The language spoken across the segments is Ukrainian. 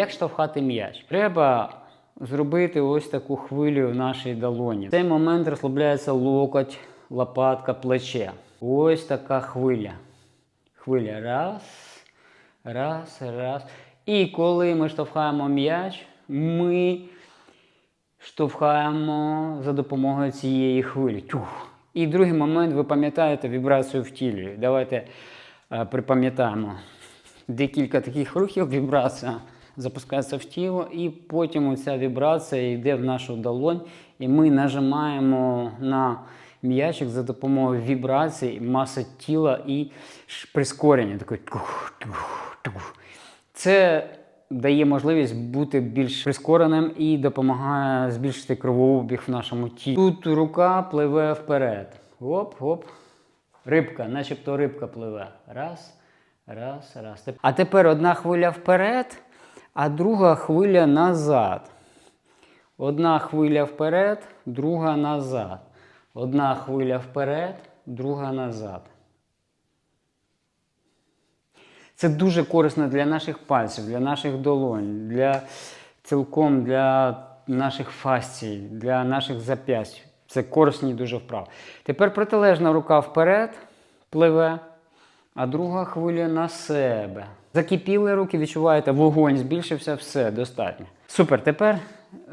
Як штовхати м'яч? Треба зробити ось таку хвилю в нашій долоні. В цей момент розслабляється локоть, лопатка, плече. Ось така хвиля. Хвиля. Раз, раз, раз. І коли ми штовхаємо м'яч, ми штовхаємо за допомогою цієї хвилі. Тюх. І другий момент, ви пам'ятаєте вібрацію в тілі. Давайте е, припам'ятаємо декілька таких рухів, вібрація запускається в тіло, і потім ця вібрація йде в нашу долонь, і ми нажимаємо на м'ячик за допомогою вібрацій, маси тіла і прискорення. Це дає можливість бути більш прискореним і допомагає збільшити кровообіг в нашому тілі. Тут рука пливе вперед. Оп, оп. Рибка, начебто рибка пливе. Раз, раз, раз. А тепер одна хвиля вперед, а друга хвиля назад. Одна хвиля вперед, друга назад. Одна хвиля вперед, друга назад. Це дуже корисно для наших пальців, для наших долонь, для цілком для наших фасцій, для наших зап'ясть. Це корисні дуже вправи. Тепер протилежна рука вперед пливе, а друга хвиля на себе. Закипіли руки, відчуваєте, вогонь збільшився, все достатньо. Супер. Тепер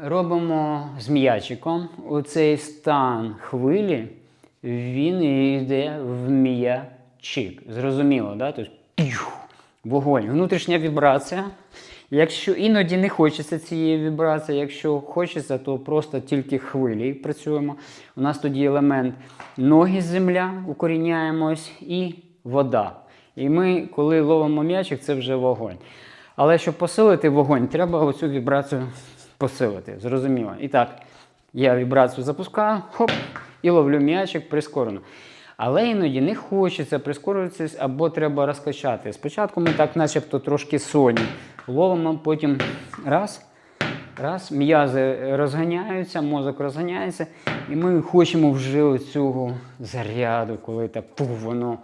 робимо з м'ячиком. Оцей стан хвилі, він йде в м'ячик. Зрозуміло, да? Тобто, вогонь, внутрішня вібрація. Якщо іноді не хочеться цієї вібрації, якщо хочеться, то просто тільки хвилі працюємо. У нас тоді елемент ноги земля, укоріняємось, і вода. І ми, коли ловимо м'ячик, це вже вогонь. Але щоб посилити вогонь, треба оцю вібрацію посилити. Зрозуміло. І так, я вібрацію запускаю, хоп, і ловлю м'ячик прискорено. Але іноді не хочеться прискорюватися або треба розкачати. Спочатку ми так, начебто, трошки соні ловимо, потім раз, раз, м'язи розганяються, мозок розганяється, і ми хочемо вже цього заряду, коли так пух, воно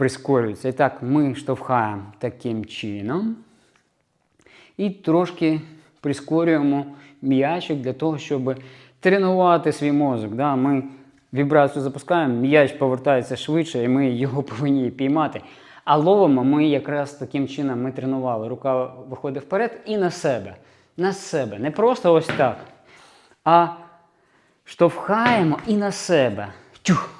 прискорюється. І так, ми штовхаємо таким чином і трошки прискорюємо м'ячик для того, щоб тренувати свій мозок. Да? Ми вібрацію запускаємо, м'яч повертається швидше, і ми його повинні піймати. А ловимо ми якраз таким чином ми тренували. Рука виходить вперед і на себе. На себе. Не просто ось так. А штовхаємо і на себе. Тюх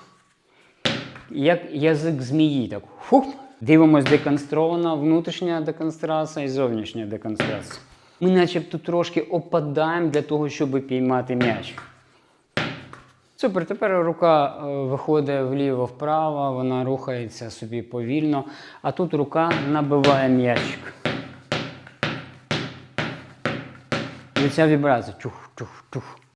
як язик змії. Так. Фух. Дивимось деконстровано, внутрішня деконстрація і зовнішня деконстрація. Ми начебто трошки опадаємо для того, щоб піймати м'яч. Супер, тепер рука е, виходить вліво-вправо, вона рухається собі повільно, а тут рука набиває м'ячик. І ця вібрація. Чух, чух, чух.